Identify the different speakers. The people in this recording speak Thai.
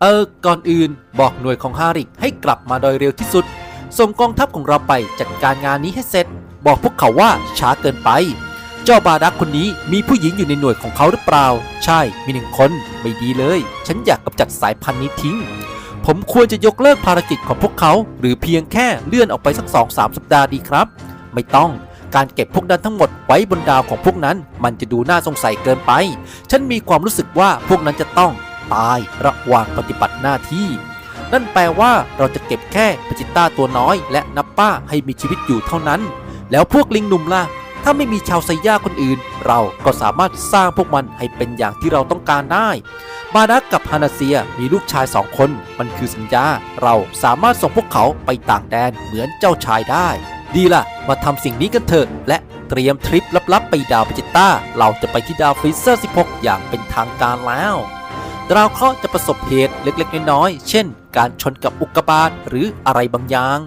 Speaker 1: เออ ก่อนอื่นบอกหน่วยของฮาริกให้กลับมาโดยเร็วที่สุด ส่งกองทัพของเราไปจัดการงานนี้ให้เสร็จ บอกพวกเขาว่าช้าเกินไป เจ้าบาดักคนนี้มีผู้หญิงอยู่ในหน่วยของเขาหรือเปล่า ใช่ มีหนึ่งคน ไม่ดีเลย ฉันอยากกำจัดสายพันธุ์นี้ทิ้ง ผมควรจะยกเลิกภารกิจของพวกเขา หรือเพียงแค่เลื่อนออกไปสักสองสามสัปดาห์ดีครับ ไม่ต้องการเก็บพวกนั้นทั้งหมดไว้บนดาวของพวกนั้น มันจะดูน่าสงสัยเกินไป ฉันมีความรู้สึกว่าพวกนั้นจะต้อง ตายระหว่างปฏิบัติหน้าที่ นั่นแปลว่าเราจะเก็บแค่ปจิต้าตัวน้อยและนับป้าให้มีชีวิตอยู่เท่านั้น แล้วพวกลิงหนุ่มล่ะ ถ้าไม่มีชาวไซย่าคนอื่น เราก็สามารถสร้างพวกมันให้เป็นอย่างที่เราต้องการได้บาดักกับฮานาเซียมีลูกชายสองคน มันคือสัญญา เราสามารถส่งพวกเขาไปต่างแดนเหมือนเจ้าชายได้ ดีล่ะ มาทำสิ่งนี้กันเถอะ และเตรียมทริปลับๆ ไปดาวพิจิต้า เราจะไปที่ดาวฟรีเซอร์ 16 อย่างเป็นทางการแล้ว ดาวเคราะห์จะประสบเหตุเล็กๆ น้อยๆ เช่น การชนกับอุกกาบาตหรืออะไรบางอย่าง